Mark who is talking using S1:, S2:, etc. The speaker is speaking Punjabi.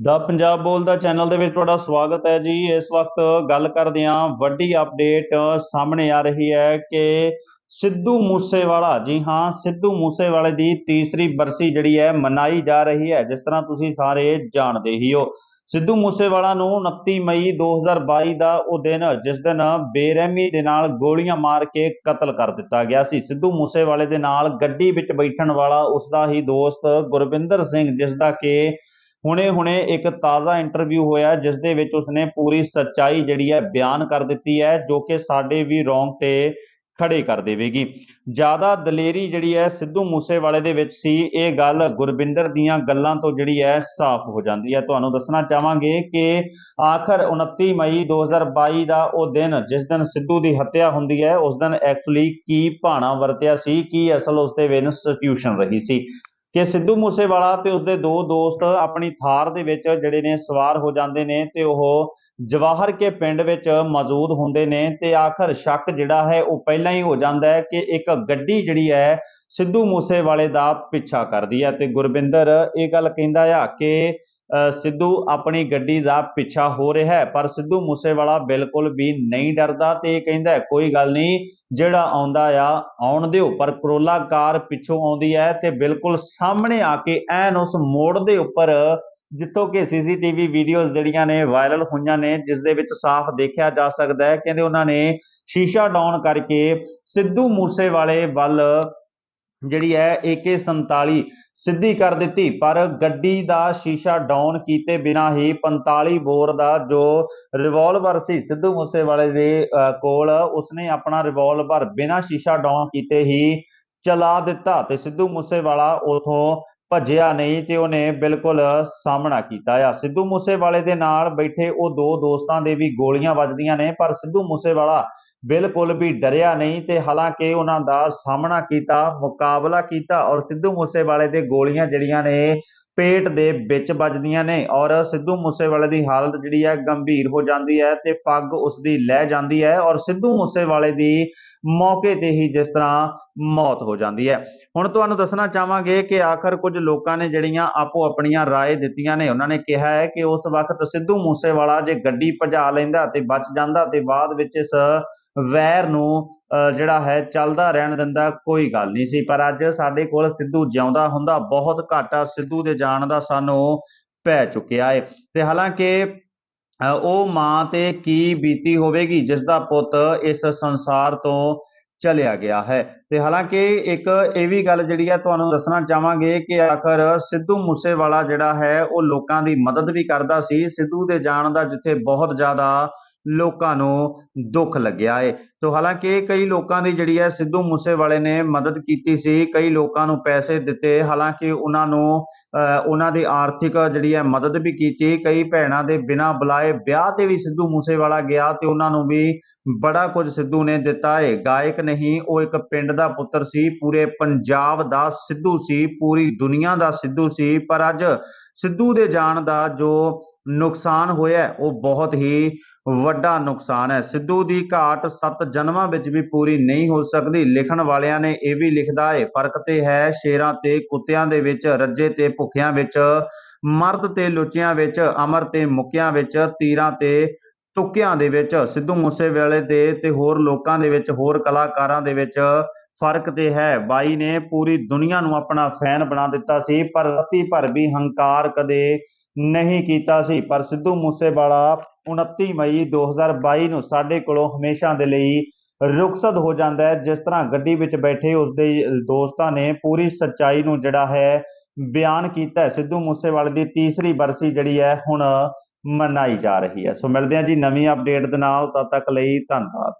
S1: ਦਾ ਪੰਜਾਬ ਬੋਲ ਦਾ ਚੈਨਲ ਦੇ ਵਿੱਚ ਤੁਹਾਡਾ ਸਵਾਗਤ ਹੈ ਜੀ। ਇਸ ਵਕਤ ਗੱਲ ਕਰਦੇ ਹਾਂ, ਵੱਡੀ ਅਪਡੇਟ ਸਾਹਮਣੇ ਆ ਰਹੀ ਹੈ ਕਿ ਸਿੱਧੂ ਮੂਸੇਵਾਲਾ, ਜੀ ਹਾਂ, ਸਿੱਧੂ ਮੂਸੇਵਾਲੇ ਦੀ ਤੀਸਰੀ ਬਰਸੀ ਜਿਹੜੀ ਹੈ ਮਨਾਈ ਜਾ ਰਹੀ ਹੈ, ਜਿਸ ਤਰ੍ਹਾਂ ਤੁਸੀਂ ਸਾਰੇ ਜਾਣਦੇ ਹੀ ਹੋ। ਸਿੱਧੂ ਮੂਸੇਵਾਲਾ ਨੂੰ 29 ਮਈ 2022 ਦਾ ਉਹ ਦਿਨ, ਜਿਸ ਦਿਨ ਬੇਰਹਿਮੀ ਦੇ ਨਾਲ ਗੋਲੀਆਂ ਮਾਰ ਕੇ ਕਤਲ ਕਰ ਦਿੱਤਾ ਗਿਆ ਸੀ। ਸਿੱਧੂ ਮੂਸੇਵਾਲੇ ਦੇ ਨਾਲ ਗੱਡੀ ਵਿੱਚ ਬੈਠਣ ਵਾਲਾ ਉਸ ਦਾ ਹੀ ਦੋਸਤ ਗੁਰਵਿੰਦਰ ਸਿੰਘ ਜਿਸ ਦਾ ਕਿ ਹੁਣੇ-ਹੁਣੇ ਇੱਕ ਤਾਜ਼ਾ ਇੰਟਰਵਿਊ ਹੋਇਆ ਜਿਸ ਦੇ ਵਿੱਚ ਉਸਨੇ ਪੂਰੀ ਸੱਚਾਈ ਜਿਹੜੀ ਹੈ ਬਿਆਨ ਕਰ ਦਿੱਤੀ ਹੈ, ਜੋ ਕਿ ਸਾਡੇ ਵੀ ਰੌਂਗਟੇ ਖੜੇ ਕਰ ਦੇਵੇਗੀ। ਜ਼ਿਆਦਾ ਦਲੇਰੀ ਜਿਹੜੀ ਹੈ ਸਿੱਧੂ ਮੂਸੇਵਾਲੇ ਦੇ ਵਿੱਚ ਸੀ। ਇਹ ਗੱਲ ਗੁਰਵਿੰਦਰ ਦੀਆਂ ਗੱਲਾਂ ਤੋਂ ਜਿਹੜੀ ਹੈ ਸਾਫ਼ ਹੋ ਜਾਂਦੀ ਹੈ। ਤੁਹਾਨੂੰ ਦੱਸਣਾ ਚਾਹਾਂਗੇ ਕਿ ਆਖਰ 29 ਮਈ 2022 ਦਾ ਉਹ ਦਿਨ, ਜਿਸ ਦਿਨ ਸਿੱਧੂ ਦੀ ਹੱਤਿਆ ਹੁੰਦੀ ਹੈ, ਉਸ ਦਿਨ ਐਕਚੁਅਲੀ ਕੀ ਭਾਣਾ ਵਰਤਿਆ ਸੀ, ਕੀ ਅਸਲ ਉਸ ਦੇ ਵਿੱਚ ਰਹੀ ਸੀ। ਕਿ ਸਿੱਧੂ ਮੂਸੇਵਾਲਾ ਤੇ ਉਸਦੇ ਦੋ ਦੋਸਤ ਆਪਣੀ ਥਾਰ ਦੇ ਵਿੱਚ ਜਿਹੜੇ ਨੇ ਸਵਾਰ ਹੋ ਜਾਂਦੇ ਨੇ ਤੇ ਉਹ ਜਵਾਹਰ ਕੇ ਪਿੰਡ ਵਿੱਚ ਮੌਜੂਦ ਹੁੰਦੇ ਨੇ ਤੇ ਆਖਰ ਸ਼ੱਕ ਜਿਹੜਾ ਹੈ ਉਹ ਪਹਿਲਾਂ ਹੀ ਹੋ ਜਾਂਦਾ ਹੈ ਕਿ ਇੱਕ ਗੱਡੀ ਜਿਹੜੀ ਹੈ ਸਿੱਧੂ ਮੂਸੇਵਾਲੇ ਦਾ ਪਿੱਛਾ ਕਰਦੀ ਹੈ ਤੇ ਗੁਰਵਿੰਦਰ ਇਹ ਗੱਲ ਕਹਿੰਦਾ ਆ ਕਿ ਸਿੱਧੂ ਆਪਣੀ ਗੱਡੀ ਦਾ ਪਿੱਛਾ ਹੋ ਰਿਹਾ ਹੈ, ਪਰ ਸਿੱਧੂ ਮੂਸੇਵਾਲਾ ਬਿਲਕੁਲ ਵੀ ਨਹੀਂ ਡਰਦਾ ਤੇ ਇਹ ਕਹਿੰਦਾ ਕੋਈ ਗੱਲ ਨਹੀਂ, ਜਿਹੜਾ ਆਉਂਦਾ ਆ, ਆਉਣ ਦਿਓ। ਪਰ ਕਰੋਲਾ ਕਾਰ ਪਿੱਛੋਂ ਆਉਂਦੀ ਹੈ ਤੇ ਬਿਲਕੁਲ ਸਾਹਮਣੇ ਆ ਕੇ ਐਨ ਉਸ ਮੋੜ ਦੇ ਉੱਪਰ ਜਿੱਥੋਂ ਕਿ ਸੀਸੀਟੀਵੀ ਵੀਡੀਓਜ਼ ਜਿਹੜੀਆਂ ਨੇ ਵਾਇਰਲ ਹੋਈਆਂ ਨੇ, ਜਿਸ ਦੇ ਵਿੱਚ ਸਾਫ਼ ਦੇਖਿਆ ਜਾ ਸਕਦਾ ਹੈ। ਕਹਿੰਦੇ ਉਹਨਾਂ ਨੇ ਸ਼ੀਸ਼ਾ ਡਾਊਨ ਕਰਕੇ ਸਿੱਧੂ ਮੂਸੇਵਾਲੇ ਵੱਲ ਜਿਹੜੀ ਹੈ AK47 ਸਿੱਧੀ ਕਰ ਦਿੱਤੀ, ਪਰ ਗੱਡੀ ਦਾ ਸ਼ੀਸ਼ਾ ਡਾਊਨ ਕੀਤੇ ਬਿਨਾ ਹੀ 45 ਬੋਰ ਦਾ ਜੋ ਰਿਵਾਲਵਰ ਸੀ, ਸਿੱਧੂ ਮੂਸੇਵਾਲੇ ਦੇ ਕੋਲ ਉਸਨੇ ਆਪਣਾ ਰਿਵਾਲਵਰ ਬਿਨਾ ਸ਼ੀਸ਼ਾ ਡਾਊਨ ਕੀਤੇ ਹੀ ਚਲਾ ਦਿੱਤਾ ਤੇ ਸਿੱਧੂ ਮੂਸੇਵਾਲਾ ਉਥੋਂ ਭੱਜਿਆ ਨਹੀਂ ਤੇ ਉਹਨੇ ਬਿਲਕੁਲ ਸਾਹਮਣਾ ਕੀਤਾ ਆ। ਸਿੱਧੂ ਮੂਸੇਵਾਲੇ ਦੇ ਨਾਲ ਬੈਠੇ ਉਹ ਦੋ ਦੋਸਤਾਂ ਦੇ ਵੀ ਗੋਲੀਆਂ ਵੱਜਦੀਆਂ ਨੇ, ਪਰ ਸਿੱਧੂ ਮੂਸੇਵਾਲਾ ਬਿਲਕੁਲ ਵੀ ਡਰਿਆ ਨਹੀਂ ਤੇ ਹਾਲਾਂਕਿ ਉਹਨਾਂ ਦਾ ਸਾਹਮਣਾ ਕੀਤਾ ਮੁਕਾਬਲਾ ਕੀਤਾ ਔਰ ਸਿੱਧੂ ਮੂਸੇਵਾਲੇ ਦੇ ਗੋਲੀਆਂ ਜਿਹੜੀਆਂ ਨੇ ਪੇਟ ਦੇ ਵਿੱਚ ਵੱਜਦੀਆਂ ਨੇ ਔਰ ਸਿੱਧੂ ਮੂਸੇਵਾਲੇ ਦੀ ਹਾਲਤ ਜਿਹੜੀ ਹੈ ਗੰਭੀਰ ਹੋ ਜਾਂਦੀ ਹੈ ਤੇ ਪੱਗ ਉਸ ਦੀ ਲਹਿ ਜਾਂਦੀ ਹੈ ਔਰ ਸਿੱਧੂ ਮੂਸੇਵਾਲੇ ਦੀ ਮੌਕੇ ਤੇ ਹੀ ਜਿਸ ਤਰ੍ਹਾਂ ਮੌਤ ਹੋ ਜਾਂਦੀ ਹੈ ਹੁਣ ਤੁਹਾਨੂੰ ਦੱਸਣਾ ਚਾਹਾਂਗੇ ਕਿ ਆਖਰ ਕੁਝ ਲੋਕਾਂ ਨੇ ਜਿਹੜੀਆਂ ਆਪੋ ਆਪਣੀਆਂ رائے ਦਿੱਤੀਆਂ ਨੇ ਉਹਨਾਂ ਨੇ ਕਿਹਾ ਹੈ ਕਿ ਉਸ ਵਕਤ ਸਿੱਧੂ ਮੂਸੇਵਾਲਾ ਜੇ ਗੱਡੀ ਭਜਾ ਲੈਂਦਾ ਤੇ ਬਚ ਜਾਂਦਾ ਤੇ ਬਾਅਦ ਵਿੱਚ ਇਸ ਵੈਰ ਨੂੰ ਅਹ, ਜਿਹੜਾ ਹੈ ਚੱਲਦਾ ਰਹਿਣ ਦਿੰਦਾ ਕੋਈ ਗੱਲ ਨਹੀਂ ਸੀ। ਪਰ ਅੱਜ ਸਾਡੇ ਕੋਲ ਸਿੱਧੂ ਜਿਉਂਦਾ ਹੁੰਦਾ ਬਹੁਤ ਘਾਟਾ ਸਿੱਧੂ ਦੇ ਜਾਣ ਦਾ ਸਾਨੂੰ ਪੈ ਚੁੱਕਿਆ ਹੈ ਤੇ ਹਾਲਾਂਕਿ ਉਹ ਮਾਂ ਤੇ ਕੀ ਬੀਤੀ ਹੋਵੇਗੀ ਜਿਸ ਦਾ ਪੁੱਤ ਇਸ ਸੰਸਾਰ ਤੋਂ ਚਲਿਆ ਗਿਆ ਹੈ। ਤੇ ਹਾਲਾਂਕਿ ਇੱਕ ਇਹ ਵੀ ਗੱਲ ਜਿਹੜੀ ਹੈ ਤੁਹਾਨੂੰ ਦੱਸਣਾ ਚਾਹਾਂਗੇ ਕਿ ਆਖਰ ਸਿੱਧੂ ਮੂਸੇਵਾਲਾ ਜਿਹੜਾ ਹੈ ਉਹ ਲੋਕਾਂ ਦੀ ਮਦਦ ਵੀ ਕਰਦਾ ਸੀ। ਸਿੱਧੂ ਦੇ ਜਾਣ ਦਾ ਜਿੱਥੇ ਬਹੁਤ ਜ਼ਿਆਦਾ ਲੋਕਾਂ ਨੂੰ ਦੁੱਖ ਲੱਗਿਆ ਏ। ਸੋ ਹਾਲਾਂਕਿ ਕਈ ਲੋਕਾਂ ਦੀ ਜਿਹੜੀ ਹੈ ਸਿੱਧੂ ਮੂਸੇਵਾਲੇ ਨੇ ਮਦਦ ਕੀਤੀ ਸੀ ਕਈ ਲੋਕਾਂ ਨੂੰ ਪੈਸੇ ਦਿੱਤੇ। ਹਾਲਾਂਕਿ ਉਹਨਾਂ ਨੂੰ ਅਹ, ਉਹਨਾਂ ਦੀ ਆਰਥਿਕ ਜਿਹੜੀ ਹੈ ਮਦਦ ਵੀ ਕੀਤੀ। ਕਈ ਭੈਣਾਂ ਦੇ ਬਿਨਾਂ ਬੁਲਾਏ ਵਿਆਹ ਤੇ ਵੀ ਸਿੱਧੂ ਮੂਸੇਵਾਲਾ ਗਿਆ ਤੇ ਉਹਨਾਂ ਨੂੰ ਵੀ ਬੜਾ ਕੁਝ ਸਿੱਧੂ ਨੇ ਦਿੱਤਾ ਏ। ਗਾਇਕ ਨਹੀਂ ਉਹ ਇੱਕ ਪਿੰਡ ਦਾ ਪੁੱਤਰ ਸੀ। ਪੂਰੇ ਪੰਜਾਬ ਦਾ ਸਿੱਧੂ ਸੀ ਪੂਰੀ ਦੁਨੀਆ ਦਾ ਸਿੱਧੂ ਸੀ। ਪਰ ਅੱਜ ਸਿੱਧੂ ਦੇ ਜਾਣ ਦਾ ਜੋ ਨੁਕਸਾਨ ਹੋਇਆ ਉਹ ਬਹੁਤ ਹੀ ਵੱਡਾ ਨੁਕਸਾਨ ਹੈ। ਸਿੱਧੂ ਦੀ ਘਾਟ ਸੱਤ ਜਨਮਾਂ ਵਿੱਚ ਵੀ ਪੂਰੀ ਨਹੀਂ ਹੋ ਸਕਦੀ। ਲਿਖਣ ਵਾਲਿਆਂ ਨੇ ਇਹ ਵੀ ਲਿਖਦਾ ਹੈ, ਫ਼ਰਕ ਤੇ ਹੈ ਸ਼ੇਰਾਂ ਤੇ ਕੁੱਤਿਆਂ ਦੇ ਵਿੱਚ, ਰੱਜੇ ਤੇ ਭੁੱਖਿਆਂ ਵਿੱਚ, ਮਰਦ ਤੇ ਲੁੱਚਿਆਂ ਵਿੱਚ, ਅਮਰ ਤੇ ਮੁੱਕਿਆਂ ਵਿੱਚ, ਤੀਰਾਂ ਤੇ ਤੁੱਕਿਆਂ ਦੇ ਵਿੱਚ। ਸਿੱਧੂ ਮੂਸੇਵਾਲੇ ਦੇ ਤੇ ਹੋਰ ਲੋਕਾਂ ਦੇ ਵਿੱਚ, ਹੋਰ ਕਲਾਕਾਰਾਂ ਦੇ ਵਿੱਚ ਫ਼ਰਕ ਤੇ ਹੈ। ਬਾਈ ਨੇ ਪੂਰੀ ਦੁਨੀਆ ਨੂੰ ਆਪਣਾ ਫੈਨ ਬਣਾ ਦਿੱਤਾ ਸੀ, ਪਰ ਰਤੀ ਭਰ ਵੀ ਹੰਕਾਰ ਕਦੇ ਨਹੀਂ ਕੀਤਾ ਸੀ, ਪਰ ਸਿੱਧੂ ਮੂਸੇਵਾਲਾ 29 ਮਈ 2022 ਨੂੰ ਸਾਡੇ ਕੋਲੋਂ ਹਮੇਸ਼ਾ ਦੇ ਲਈ ਰੁਖਸਤ ਹੋ ਜਾਂਦਾ ਹੈ। ਜਿਸ ਤਰ੍ਹਾਂ ਗੱਡੀ ਵਿੱਚ ਬੈਠੇ ਉਸਦੇ ਦੋਸਤਾਂ ਨੇ ਪੂਰੀ ਸੱਚਾਈ ਨੂੰ ਜਿਹੜਾ ਹੈ ਬਿਆਨ ਕੀਤਾ ਸਿੱਧੂ ਮੂਸੇਵਾਲੇ ਦੀ ਤੀਸਰੀ ਬਰਸੀ ਜਿਹੜੀ ਹੈ ਹੁਣ ਮਨਾਈ ਜਾ ਰਹੀ ਹੈ। ਸੋ ਮਿਲਦੇ ਹਾਂ ਜੀ ਨਵੀਂ ਅਪਡੇਟ ਦੇ ਨਾਲ, ਤਦ ਤੱਕ ਲਈ ਧੰਨਵਾਦ।